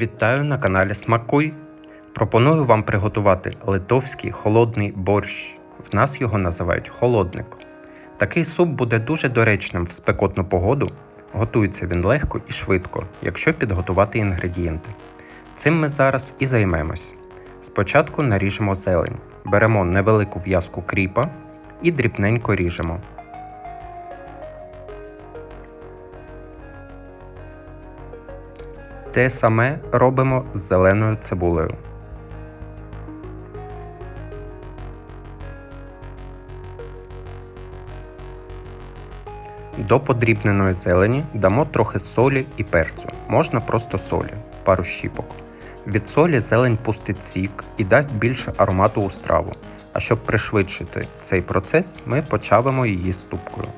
Вітаю на каналі Смакуй. Пропоную вам приготувати литовський холодний борщ. В нас його називають холодник. Такий суп буде дуже доречним в спекотну погоду. Готується він легко і швидко, якщо підготувати інгредієнти. Цим ми зараз і займемось. Спочатку наріжемо зелень, беремо невелику в'язку кріпа і дрібненько ріжемо. Те саме робимо з зеленою цибулею. До подрібненої зелені дамо трохи солі і перцю, можна просто солі, пару щіпок. Від солі зелень пустить сік і дасть більше аромату у страву. А щоб пришвидшити цей процес, ми почавимо її ступкою.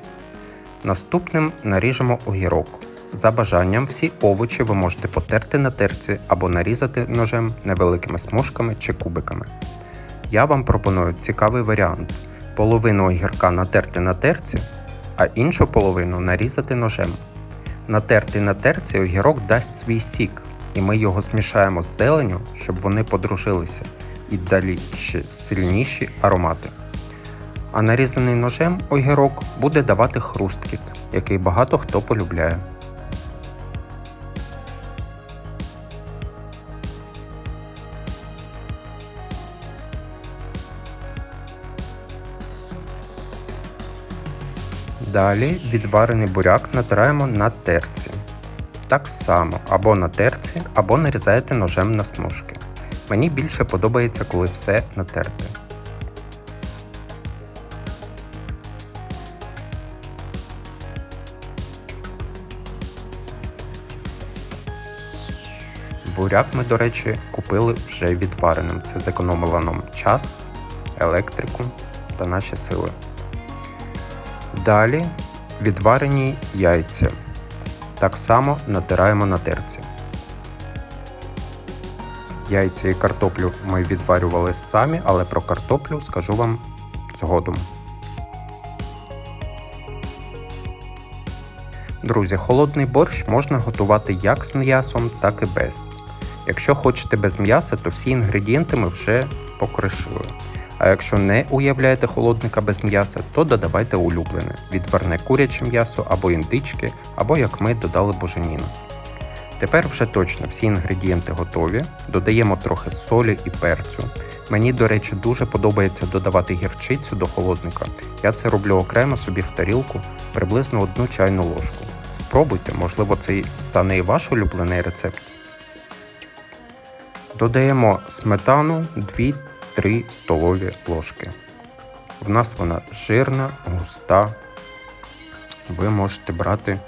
Наступним наріжемо огірок. За бажанням всі овочі ви можете потерти на терці або нарізати ножем невеликими смужками чи кубиками. Я вам пропоную цікавий варіант: половину огірка натерти на терці, а іншу половину нарізати ножем. Натертий на терці огірок дасть свій сік, і ми його змішаємо з зеленю, щоб вони подружилися і далі ще сильніші аромати. А нарізаний ножем огірок буде давати хрусткіт, який багато хто полюбляє. Далі відварений буряк натираємо на терці. Так само або на терці, або нарізаєте ножем на смужки. Мені більше подобається, коли все натерте. Буряк ми, до речі, купили вже відвареним. Це зекономило нам час, електрику та наші сили. Далі відварені яйця. Так само натираємо на терці. Яйця і картоплю ми відварювали самі, але про картоплю скажу вам згодом. Друзі, холодний борщ можна готувати як з м'ясом, так і без. Якщо хочете без м'яса, то всі інгредієнти ми вже покришили. А якщо не уявляєте холодника без м'яса, то додавайте улюблене відварне куряче м'ясо або індички, або як ми додали буженіну. Тепер вже точно всі інгредієнти готові. Додаємо трохи солі і перцю. Мені, до речі, дуже подобається додавати гірчицю до холодника. Я це роблю окремо собі в тарілку приблизно одну чайну ложку. Спробуйте, можливо, це стане і ваш улюблений рецепт. Додаємо сметану 2-3 столові ложки. В нас вона жирна, густа. Ви можете брати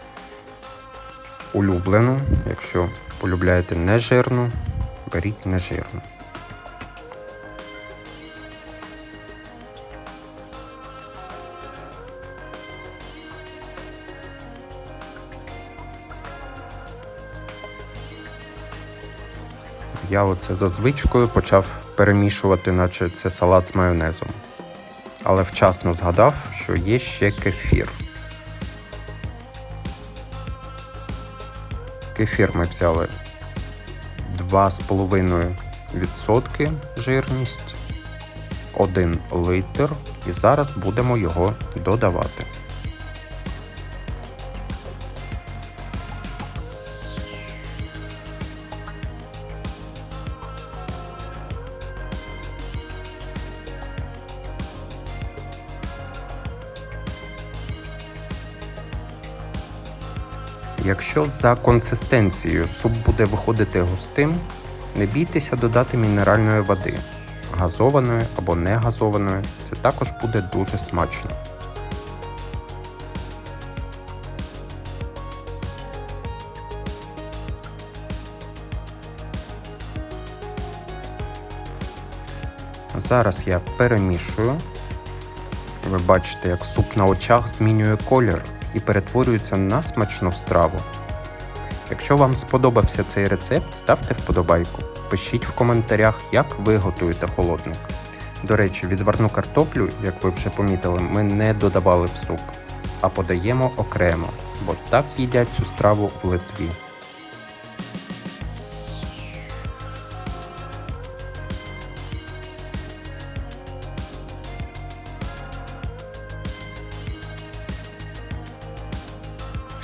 улюблену, якщо полюбляєте нежирну, беріть нежирну. Я оце за звичкою почав перемішувати, наче це салат з майонезом. Але вчасно згадав, що є ще кефір. Кефір ми взяли 2,5% жирність, 1 литр, і зараз будемо його додавати. Якщо за консистенцією суп буде виходити густим, не бійтеся додати мінеральної води, газованої або не газованої, це також буде дуже смачно. Зараз я перемішую. Ви бачите, як суп на очах змінює колір і перетворюються на смачну страву. Якщо вам сподобався цей рецепт, ставте вподобайку. Пишіть в коментарях, як ви готуєте холодник. До речі, відварну картоплю, як ви вже помітили, ми не додавали в суп, а подаємо окремо, бо так їдять цю страву в Литві.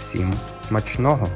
Всім смачного!